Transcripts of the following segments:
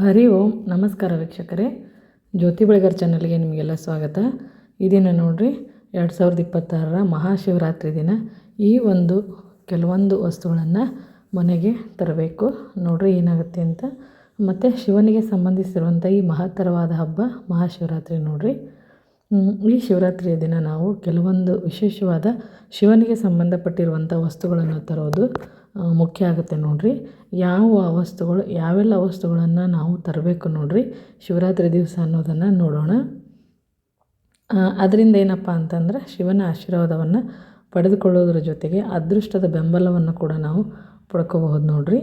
ಹರಿ ಓಂ, ನಮಸ್ಕಾರ ವೀಕ್ಷಕರೇ. ಜ್ಯೋತಿ ಬೆಳಗರ್ ಚಾನಲ್ಗೆ ನಿಮಗೆಲ್ಲ ಸ್ವಾಗತ. ಈ ದಿನ ನೋಡಿರಿ, ಎರಡು ಸಾವಿರದ ಇಪ್ಪತ್ತಾರರ ಮಹಾಶಿವರಾತ್ರಿ ದಿನ. ಈ ಒಂದು ಕೆಲವೊಂದು ವಸ್ತುಗಳನ್ನು ಮನೆಗೆ ತರಬೇಕು. ನೋಡಿರಿ ಏನಾಗುತ್ತೆ ಅಂತ. ಮತ್ತು ಶಿವನಿಗೆ ಸಂಬಂಧಿಸಿರುವಂಥ ಈ ಮಹತ್ತರವಾದ ಹಬ್ಬ ಮಹಾಶಿವರಾತ್ರಿ ನೋಡಿರಿ. ಈ ಶಿವರಾತ್ರಿಯ ದಿನ ನಾವು ಕೆಲವೊಂದು ವಿಶೇಷವಾದ ಶಿವನಿಗೆ ಸಂಬಂಧಪಟ್ಟಿರುವಂಥ ವಸ್ತುಗಳನ್ನು ತರೋದು ಮುಖ್ಯ ಆಗುತ್ತೆ ನೋಡಿರಿ. ಯಾವ ವಸ್ತುಗಳು, ಯಾವೆಲ್ಲ ವಸ್ತುಗಳನ್ನು ನಾವು ತರಬೇಕು ನೋಡಿರಿ, ಶಿವರಾತ್ರಿ ದಿವಸ ಅನ್ನೋದನ್ನು ನೋಡೋಣ. ಅದರಿಂದ ಏನಪ್ಪ ಅಂತಂದ್ರೆ ಶಿವನ ಆಶೀರ್ವಾದವನ್ನು ಪಡೆದುಕೊಳ್ಳೋದ್ರ ಜೊತೆಗೆ ಅದೃಷ್ಟದ ಬೆಂಬಲವನ್ನು ಕೂಡ ನಾವು ಪಡ್ಕೋಬಹುದು ನೋಡಿರಿ.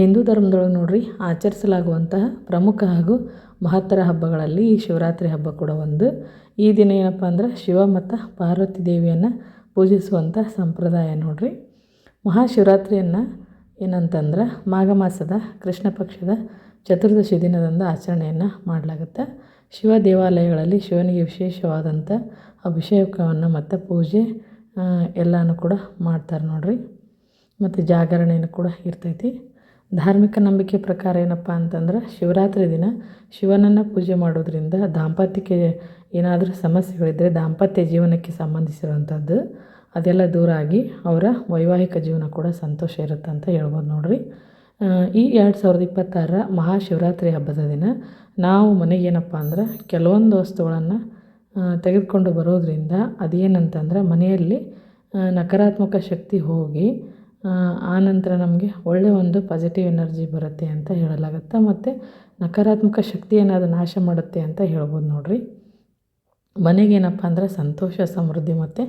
ಹಿಂದೂ ಧರ್ಮದೊಳಗೆ ನೋಡಿರಿ, ಆಚರಿಸಲಾಗುವಂತಹ ಪ್ರಮುಖ ಹಾಗೂ ಮಹತ್ತರ ಹಬ್ಬಗಳಲ್ಲಿ ಈ ಶಿವರಾತ್ರಿ ಹಬ್ಬ ಕೂಡ ಒಂದು. ಈ ದಿನ ಏನಪ್ಪ ಅಂದ್ರೆ ಶಿವ ಮತ್ತು ಪಾರ್ವತಿ ದೇವಿಯನ್ನು ಪೂಜಿಸುವಂಥ ಸಂಪ್ರದಾಯ ನೋಡಿರಿ. ಮಹಾಶಿವರಾತ್ರಿಯನ್ನು ಏನಂತಂದ್ರೆ ಮಾಘ ಮಾಸದ ಕೃಷ್ಣ ಪಕ್ಷದ ಚತುರ್ದಶಿ ದಿನದಂದು ಆಚರಣೆಯನ್ನು ಮಾಡಲಾಗುತ್ತೆ. ಶಿವ ದೇವಾಲಯಗಳಲ್ಲಿ ಶಿವನಿಗೆ ವಿಶೇಷವಾದಂಥ ಅಭಿಷೇಕವನ್ನು ಮತ್ತು ಪೂಜೆ ಎಲ್ಲನೂ ಕೂಡ ಮಾಡ್ತಾರೆ ನೋಡಿರಿ. ಮತ್ತು ಜಾಗರಣೆಯೂ ಕೂಡ ಇರ್ತೈತಿ. ಧಾರ್ಮಿಕ ನಂಬಿಕೆ ಪ್ರಕಾರ ಏನಪ್ಪ ಅಂತಂದ್ರೆ ಶಿವರಾತ್ರಿ ದಿನ ಶಿವನನ್ನು ಪೂಜೆ ಮಾಡೋದ್ರಿಂದ ದಾಂಪತ್ಯಕ್ಕೆ ಏನಾದರೂ ಸಮಸ್ಯೆಗಳಿದ್ದರೆ ದಾಂಪತ್ಯ ಜೀವನಕ್ಕೆ ಸಂಬಂಧಿಸಿರುವಂಥದ್ದು ಅದೆಲ್ಲ ದೂರ ಆಗಿ ಅವರ ವೈವಾಹಿಕ ಜೀವನ ಕೂಡ ಸಂತೋಷ ಇರುತ್ತೆ ಅಂತ ಹೇಳ್ಬೋದು ನೋಡ್ರಿ. ಈ ಎರಡು ಸಾವಿರದ ಇಪ್ಪತ್ತಾರರ ಮಹಾಶಿವರಾತ್ರಿ ಹಬ್ಬದ ದಿನ ನಾವು ಮನೆಗೇನಪ್ಪ ಅಂದ್ರೆ ಕೆಲವೊಂದು ವಸ್ತುಗಳನ್ನು ತೆಗೆದುಕೊಂಡು ಬರೋದರಿಂದ ಅದೇನಂತಂದ್ರೆ ಮನೆಯಲ್ಲಿ ನಕಾರಾತ್ಮಕ ಶಕ್ತಿ ಹೋಗಿ ಆನಂತರ ನಮಗೆ ಒಳ್ಳೆಯ ಒಂದು ಪಾಸಿಟಿವ್ ಎನರ್ಜಿ ಬರುತ್ತೆ ಅಂತ ಹೇಳಲಾಗುತ್ತೆ. ಮತ್ತು ನಕಾರಾತ್ಮಕ ಶಕ್ತಿಯನ್ನು ಅದು ನಾಶ ಮಾಡುತ್ತೆ ಅಂತ ಹೇಳ್ಬೋದು ನೋಡಿರಿ. ಮನೆಗೇನಪ್ಪ ಅಂದರೆ ಸಂತೋಷ, ಸಮೃದ್ಧಿ ಮತ್ತು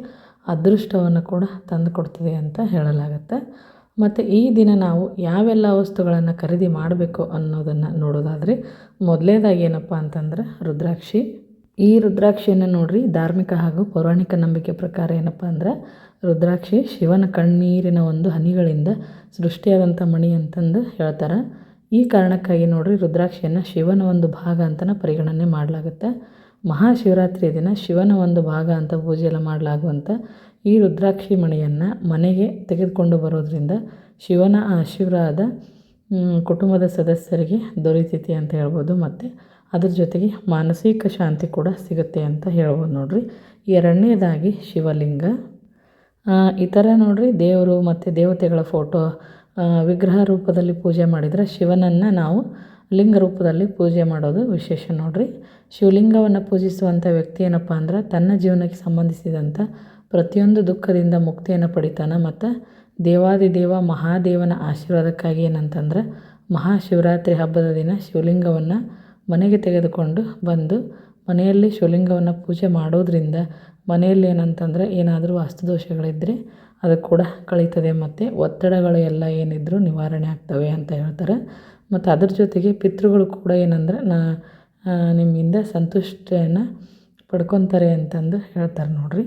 ಅದೃಷ್ಟವನ್ನು ಕೂಡ ತಂದು ಕೊಡ್ತದೆ ಅಂತ ಹೇಳಲಾಗುತ್ತೆ. ಮತ್ತು ಈ ದಿನ ನಾವು ಯಾವೆಲ್ಲ ವಸ್ತುಗಳನ್ನು ಖರೀದಿ ಮಾಡಬೇಕು ಅನ್ನೋದನ್ನು ನೋಡೋದಾದರೆ ಮೊದಲೇದಾಗಿ ಏನಪ್ಪ ಅಂತಂದ್ರೆ ರುದ್ರಾಕ್ಷಿ ಈ ರುದ್ರಾಕ್ಷಿಯನ್ನು ನೋಡ್ರಿ, ಧಾರ್ಮಿಕ ಹಾಗೂ ಪೌರಾಣಿಕ ನಂಬಿಕೆ ಪ್ರಕಾರ ಏನಪ್ಪ ಅಂದ್ರೆ, ರುದ್ರಾಕ್ಷಿ ಶಿವನ ಕಣ್ಣೀರಿನ ಒಂದು ಹನಿಗಳಿಂದ ಸೃಷ್ಟಿಯಾದಂಥ ಮಣಿ ಅಂತಂದು ಹೇಳ್ತಾರೆ. ಈ ಕಾರಣಕ್ಕಾಗಿ ನೋಡ್ರಿ, ರುದ್ರಾಕ್ಷಿಯನ್ನು ಶಿವನ ಒಂದು ಭಾಗ ಅಂತಲೇ ಪರಿಗಣನೆ ಮಾಡಲಾಗುತ್ತೆ. ಮಹಾಶಿವರಾತ್ರಿ ದಿನ ಶಿವನ ಒಂದು ಭಾಗ ಅಂತ ಪೂಜೆಯೆಲ್ಲ ಮಾಡಲಾಗುವಂಥ ಈ ರುದ್ರಾಕ್ಷಿ ಮಣಿಯನ್ನು ಮನೆಗೆ ತೆಗೆದುಕೊಂಡು ಬರೋದರಿಂದ ಶಿವನ ಆಶೀರ್ವಾದ ಕುಟುಂಬದ ಸದಸ್ಯರಿಗೆ ದೊರೀತೈತಿ ಅಂತ ಹೇಳ್ಬೋದು. ಮತ್ತು ಅದ್ರ ಜೊತೆಗೆ ಮಾನಸಿಕ ಶಾಂತಿ ಕೂಡ ಸಿಗುತ್ತೆ ಅಂತ ಹೇಳ್ಬೋದು ನೋಡಿರಿ. ಎರಡನೇದಾಗಿ ಶಿವಲಿಂಗ. ಈ ಥರ ನೋಡಿರಿ ದೇವರು ಮತ್ತು ದೇವತೆಗಳ ಫೋಟೋ ವಿಗ್ರಹ ರೂಪದಲ್ಲಿ ಪೂಜೆ ಮಾಡಿದರೆ ಶಿವನನ್ನು ನಾವು ಲಿಂಗ ರೂಪದಲ್ಲಿ ಪೂಜೆ ಮಾಡೋದು ವಿಶೇಷ ನೋಡಿರಿ. ಶಿವಲಿಂಗವನ್ನು ಪೂಜಿಸುವಂಥ ವ್ಯಕ್ತಿ ಏನಪ್ಪ ಅಂದ್ರೆ ತನ್ನ ಜೀವನಕ್ಕೆ ಸಂಬಂಧಿಸಿದಂಥ ಪ್ರತಿಯೊಂದು ದುಃಖದಿಂದ ಮುಕ್ತಿಯನ್ನು ಪಡಿತಾನೆ ಮತ್ತು ದೇವಾದಿದೇವ ಮಹಾದೇವನ ಆಶೀರ್ವಾದಕ್ಕಾಗಿ ಏನಂತಂದ್ರೆ ಮಹಾಶಿವರಾತ್ರಿ ಹಬ್ಬದ ದಿನ ಶಿವಲಿಂಗವನ್ನು ಮನೆಗೆ ತೆಗೆದುಕೊಂಡು ಬಂದು ಮನೆಯಲ್ಲಿ ಶಿವಲಿಂಗವನ್ನು ಪೂಜೆ ಮಾಡೋದರಿಂದ ಮನೆಯಲ್ಲಿ ಏನಂತಂದರೆ ಏನಾದರೂ ವಾಸ್ತುದೋಷಗಳಿದ್ದರೆ ಅದು ಕೂಡ ಕಳೀತದೆ ಮತ್ತು ಒತ್ತಡಗಳು ಎಲ್ಲ ಏನಿದ್ದರೂ ನಿವಾರಣೆ ಆಗ್ತವೆ ಅಂತ ಹೇಳ್ತಾರೆ. ಮತ್ತು ಅದ್ರ ಜೊತೆಗೆ ಪಿತೃಗಳು ಕೂಡ ಏನಂದ್ರೆ ನಾ ನಿಮ್ಮಿಂದ ಸಂತುಷ್ಟಿಯನ್ನು ಪಡ್ಕೊತಾರೆ ಅಂತಂದು ಹೇಳ್ತಾರೆ ನೋಡಿರಿ.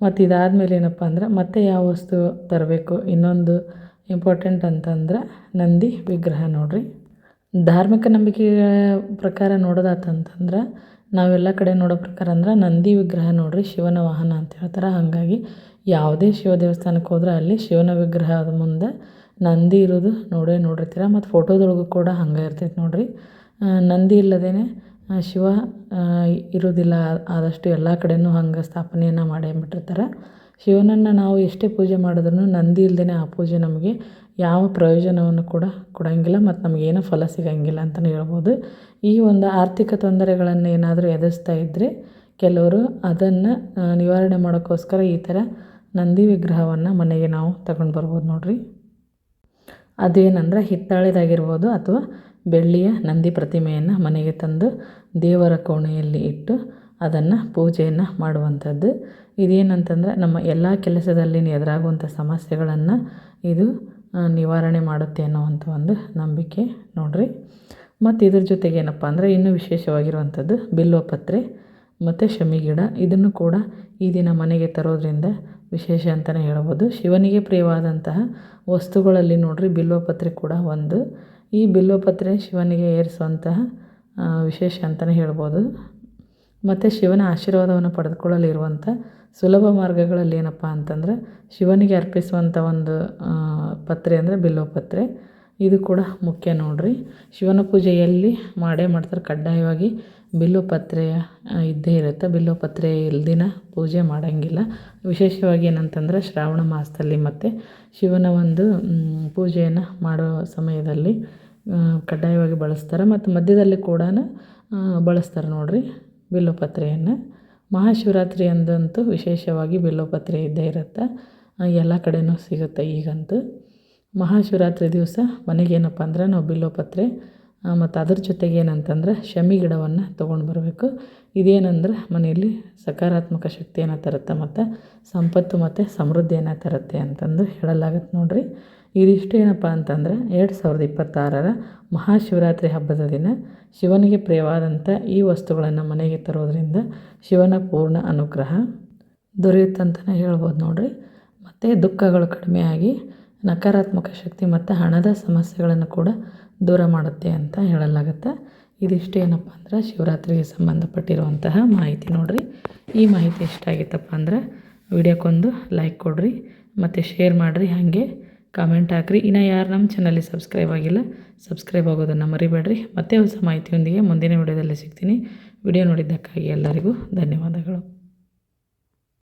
ಮತ್ತು ಇದಾದಮೇಲೆ ಏನಪ್ಪ ಅಂದ್ರೆ ಮತ್ತೆ ಯಾವ ವಸ್ತು ತರಬೇಕು? ಇನ್ನೊಂದು ಇಂಪಾರ್ಟೆಂಟ್ ಅಂತಂದ್ರೆ ನಂದಿ ವಿಗ್ರಹ ನೋಡಿರಿ. ಧಾರ್ಮಿಕ ನಂಬಿಕೆಗಳ ಪ್ರಕಾರ ನೋಡೋದಾತಂತಂದ್ರೆ, ನಾವೆಲ್ಲ ಕಡೆ ನೋಡೋ ಪ್ರಕಾರ ಅಂದ್ರೆ ನಂದಿ ವಿಗ್ರಹ ನೋಡಿರಿ, ಶಿವನ ವಾಹನ ಅಂತ ಹೇಳ್ತಾರೆ. ಹಾಗಾಗಿ ಯಾವುದೇ ಶಿವ ದೇವಸ್ಥಾನಕ್ಕೆ ಹೋದ್ರೆ ಅಲ್ಲಿ ಶಿವನ ವಿಗ್ರಹದ ಮುಂದೆ ನಂದಿ ಇರೋದು ನೋಡೇ ನೋಡಿರ್ತೀರ. ಮತ್ತು ಫೋಟೋದೊಳಗೂ ಕೂಡ ಹಂಗೆ ಇರ್ತೈತೆ ನೋಡಿರಿ. ನಂದಿ ಇಲ್ಲದೇ ಶಿವ ಇರೋದಿಲ್ಲ ಆದಷ್ಟು ಎಲ್ಲ ಕಡೆಯೂ ಹಂಗೆ ಸ್ಥಾಪನೆಯನ್ನು ಮಾಡೇ ಬಿಟ್ಟಿರ್ತಾರೆ ಶಿವನನ್ನು ನಾವು ಎಷ್ಟೇ ಪೂಜೆ ಮಾಡಿದ್ರೂ ನಂದಿ ಇಲ್ಲದೇ ಆ ಪೂಜೆ ನಮಗೆ ಯಾವ ಪ್ರಯೋಜನವನ್ನು ಕೂಡ ಕೊಡೋಂಗಿಲ್ಲ ಮತ್ತು ನಮಗೇನೂ ಫಲ ಸಿಗೋಂಗಿಲ್ಲ ಅಂತಲೇ ಹೇಳ್ಬೋದು. ಈ ಒಂದು ಆರ್ಥಿಕ ತೊಂದರೆಗಳನ್ನು ಏನಾದರೂ ಎದುರಿಸ್ತಾ ಇದ್ದರೆ ಕೆಲವರು ಅದನ್ನು ನಿವಾರಣೆ ಮಾಡೋಕ್ಕೋಸ್ಕರ ಈ ಥರ ನಂದಿ ವಿಗ್ರಹವನ್ನು ಮನೆಗೆ ನಾವು ತಗೊಂಡು ಬರ್ಬೋದು ನೋಡಿರಿ. ಅದೇನಂದ್ರೆ ಹಿತ್ತಾಳೆದಾಗಿರ್ಬೋದು ಅಥವಾ ಬೆಳ್ಳಿಯ ನಂದಿ ಪ್ರತಿಮೆಯನ್ನು ಮನೆಗೆ ತಂದು ದೇವರ ಕೋಣೆಯಲ್ಲಿ ಇಟ್ಟು ಅದನ್ನು ಪೂಜೆಯನ್ನು ಮಾಡುವಂಥದ್ದು. ಇದೇನಂತಂದರೆ ನಮ್ಮ ಎಲ್ಲ ಕೆಲಸದಲ್ಲಿ ಎದುರಾಗುವಂಥ ಸಮಸ್ಯೆಗಳನ್ನು ಇದು ನಿವಾರಣೆ ಮಾಡುತ್ತೆ ಅನ್ನುವಂಥ ಒಂದು ನಂಬಿಕೆ ನೋಡಿರಿ. ಮತ್ತು ಇದ್ರ ಜೊತೆಗೆ ಏನಪ್ಪ ಅಂದರೆ ಇನ್ನೂ ವಿಶೇಷವಾಗಿರುವಂಥದ್ದು ಬಿಲ್ವಪತ್ರೆ ಮತ್ತು ಶಮಿ ಗಿಡ, ಇದನ್ನು ಕೂಡ ಈ ದಿನ ಮನೆಗೆ ತರೋದರಿಂದ ವಿಶೇಷ ಅಂತಲೇ ಹೇಳ್ಬೋದು. ಶಿವನಿಗೆ ಪ್ರಿಯವಾದಂತಹ ವಸ್ತುಗಳಲ್ಲಿ ನೋಡಿರಿ ಬಿಲ್ವಪತ್ರೆ ಕೂಡ ಒಂದು. ಈ ಬಿಲ್ವಪತ್ರೆ ಶಿವನಿಗೆ ಏರಿಸುವಂತಹ ವಿಶೇಷ ಅಂತಲೇ ಹೇಳ್ಬೋದು. ಮತ್ತು ಶಿವನ ಆಶೀರ್ವಾದವನ್ನು ಪಡೆದುಕೊಳ್ಳಲಿರುವಂಥ ಸುಲಭ ಮಾರ್ಗಗಳಲ್ಲಿ ಏನಪ್ಪ ಅಂತಂದ್ರೆ ಶಿವನಿಗೆ ಅರ್ಪಿಸುವಂಥ ಒಂದು ಪತ್ರೆ ಅಂದರೆ ಬಿಲ್ವಪತ್ರೆ ಇದು ಕೂಡ ಮುಖ್ಯ ನೋಡಿರಿ. ಶಿವನ ಪೂಜೆಯಲ್ಲಿ ಮಾಡೇ ಮಾಡ್ತಾರೆ, ಕಡ್ಡಾಯವಾಗಿ ಬಿಲ್ಲುಪತ್ರೆ ಇದ್ದೇ ಇರುತ್ತೆ. ಬಿಲ್ಲುಪತ್ರೆ ಇಲ್ದಿನ ಪೂಜೆ ಮಾಡೋಂಗಿಲ್ಲ. ವಿಶೇಷವಾಗಿ ಏನಂತಂದ್ರೆ ಶ್ರಾವಣ ಮಾಸದಲ್ಲಿ ಮತ್ತು ಶಿವನ ಒಂದು ಪೂಜೆಯನ್ನು ಮಾಡೋ ಸಮಯದಲ್ಲಿ ಕಡ್ಡಾಯವಾಗಿ ಬಳಸ್ತಾರೆ. ಮತ್ತು ಮಧ್ಯದಲ್ಲಿ ಕೂಡ ಬಳಸ್ತಾರೆ ನೋಡಿರಿ. ಬಿಲ್ಲುಪತ್ರೆಯನ್ನು ಮಹಾಶಿವರಾತ್ರಿ ಅಂದಂತೂ ವಿಶೇಷವಾಗಿ ಬಿಲ್ಲುಪತ್ರೆ ಇದ್ದೇ ಇರುತ್ತೆ. ಎಲ್ಲ ಕಡೆಯೂ ಸಿಗುತ್ತೆ ಈಗಂತೂ. ಮಹಾಶಿವರಾತ್ರಿ ದಿವಸ ಮನೆಗೇನಪ್ಪ ಅಂದ್ರೆ ನಾವು ಬಿಲ್ಲುಪತ್ರೆ ಮತ್ತು ಅದ್ರ ಜೊತೆಗೆ ಏನಂತಂದ್ರೆ ಶಮಿ ಗಿಡವನ್ನು ತೊಗೊಂಡು ಬರಬೇಕು. ಇದೇನಂದ್ರೆ ಮನೆಯಲ್ಲಿ ಸಕಾರಾತ್ಮಕ ಶಕ್ತಿಯನ್ನು ತರುತ್ತೆ ಮತ್ತು ಸಂಪತ್ತು ಮತ್ತು ಸಮೃದ್ಧಿಯನ್ನು ತರುತ್ತೆ ಅಂತಂದು ಹೇಳಲಾಗತ್ತೆ ನೋಡಿರಿ. ಇದಿಷ್ಟು ಏನಪ್ಪ ಅಂತಂದ್ರೆ ಎರಡು ಸಾವಿರದ ಇಪ್ಪತ್ತಾರರ ಮಹಾಶಿವರಾತ್ರಿ ಹಬ್ಬದ ದಿನ ಶಿವನಿಗೆ ಪ್ರಿಯವಾದಂಥ ಈ ವಸ್ತುಗಳನ್ನು ಮನೆಗೆ ತರೋದರಿಂದ ಶಿವನ ಪೂರ್ಣ ಅನುಗ್ರಹ ದೊರೆಯುತ್ತಂತಲೇ ಹೇಳ್ಬೋದು ನೋಡಿರಿ. ಮತ್ತು ದುಃಖಗಳು ಕಡಿಮೆಯಾಗಿ ನಕಾರಾತ್ಮಕ ಶಕ್ತಿ ಮತ್ತು ಹಣದ ಸಮಸ್ಯೆಗಳನ್ನು ಕೂಡ ದೂರ ಮಾಡುತ್ತೆ ಅಂತ ಹೇಳಲಾಗುತ್ತೆ. ಇದಿಷ್ಟು ಏನಪ್ಪ ಅಂದ್ರೆ ಶಿವರಾತ್ರಿಗೆ ಸಂಬಂಧಪಟ್ಟಿರುವಂತಹ ಮಾಹಿತಿ ನೋಡಿರಿ. ಈ ಮಾಹಿತಿ ಇಷ್ಟ ಆಗಿತ್ತಪ್ಪ ಅಂದ್ರೆ ವಿಡಿಯೋಕ್ಕೊಂದು ಲೈಕ್ ಕೊಡಿರಿ, ಮತ್ತು ಶೇರ್ ಮಾಡಿರಿ, ಹಾಗೆ ಕಾಮೆಂಟ್ ಹಾಕಿರಿ. ಇನ್ನು ಯಾರು ನಮ್ಮ ಚಾನಲ್ಲಿ ಸಬ್ಸ್ಕ್ರೈಬ್ ಆಗಿಲ್ಲ, ಸಬ್ಸ್ಕ್ರೈಬ್ ಆಗೋದನ್ನು ಮರಿಬೇಡ್ರಿ. ಮತ್ತೆ ಹೊಸ ಮಾಹಿತಿಯೊಂದಿಗೆ ಮುಂದಿನ ವಿಡಿಯೋದಲ್ಲಿ ಸಿಗ್ತೀನಿ. ವಿಡಿಯೋ ನೋಡಿದ್ದಕ್ಕಾಗಿ ಎಲ್ಲರಿಗೂ ಧನ್ಯವಾದಗಳು.